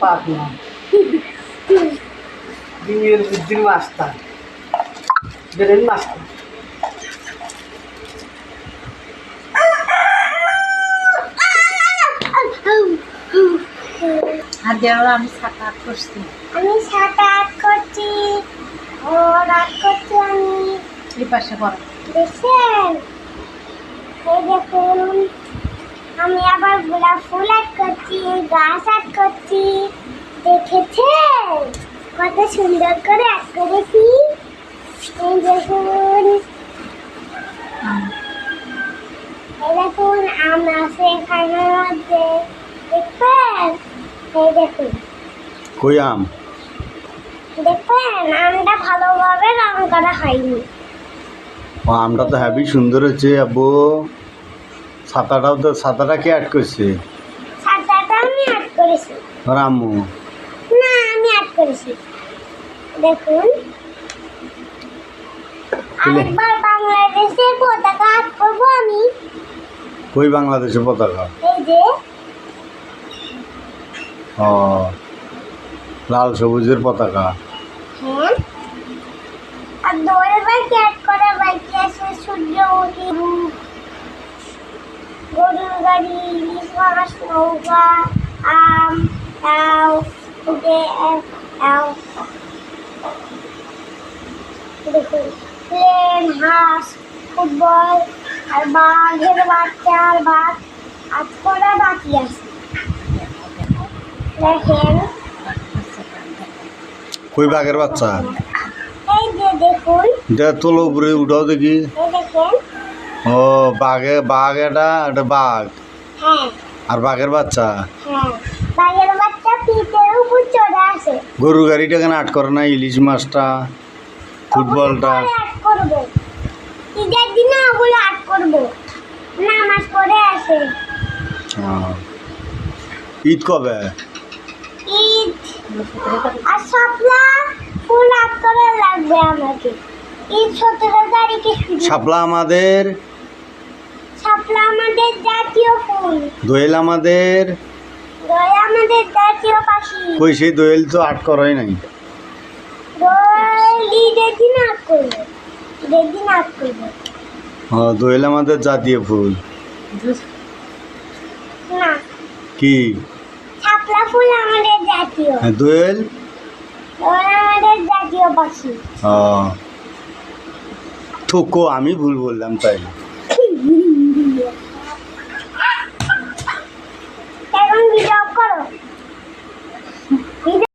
পাবনা দিনের বুদ্ধির master বেরেন master আর দেওয়া আমি সাত আট করছি আমি সাত আট করছি ও রাত করছি আমি এই পাশে করো দেখছেন এই দেখুন আমি আবার গোলাপ ফুল আট করছি গাছ আট করছি। দেখেছেন? কত সুন্দর করে আট করেছি। দেখুন। দেখুন আম আছে এখানের মধ্যে। দেখবেন? এই দেখুন। কই আম? দেখবেন আমটা ভালোভাবে রং করা হয়নি। আমটা তো হ্যাভি সুন্দর হচ্ছে আব্বু। ছাতাটাও তো ছাতাটা কে অ্যাড করছে? সাদাটা আমি আট করেছি। রামু না আমি আট করেছি। দেখুন। আরেকবার বাংলাদেশের পতাকা আট করব আমি। কই বাংলাদেশের পতাকা? এই যে। ও লাল সবুজের পতাকা। হ্যাঁ। আর দোয়েল বাইকে আট করা বাইকে আছে সূর্যমুখী উঠে লাউ দেখুন প্লেন হাঁস ফুটবল আর বাঘের বাচ্চা আর বাঘ আজ করা বাকি আছে দেখেন কই বাঘের বাচ্চা? এই যে দেখুন তোলো উপরে উঠাও দেখি। দেখেন। ও বাঘে বাঘ এটা এটা বাঘ। আর বাঘের বাচ্চা? বাঘের বাচ্চা পিঠের উপর চড়ে আসে। গরু গাড়িটা কেন আট করে না? ইলিশ মাছটা ফুটবলটা? ওগুলো পরে আট করব। ঈদের দিনে ওগুলো আট করব। নামাজ পড়ে আসে। ঈদ কবে? ঈদ। আর সপ্লা ফুল আট করে লাগবে আমাকে। ঈদ সতেরো তারিখে শাপলা আমাদের আমাদের জাতীয় ফুল। দোয়েল আমাদের দই আমাদের জাতীয় পাখি। কই সেই দোয়েল তো আট করাই নাই। দোয়েল আমাদের জাতীয় ফুল। না। কি? শাপলা ফুল আমাদের জাতীয়। হ্যাঁ, দোয়েল আমাদের জাতীয় পাখি। ও। থুকো আমি ভুল বললাম তাই। すいません。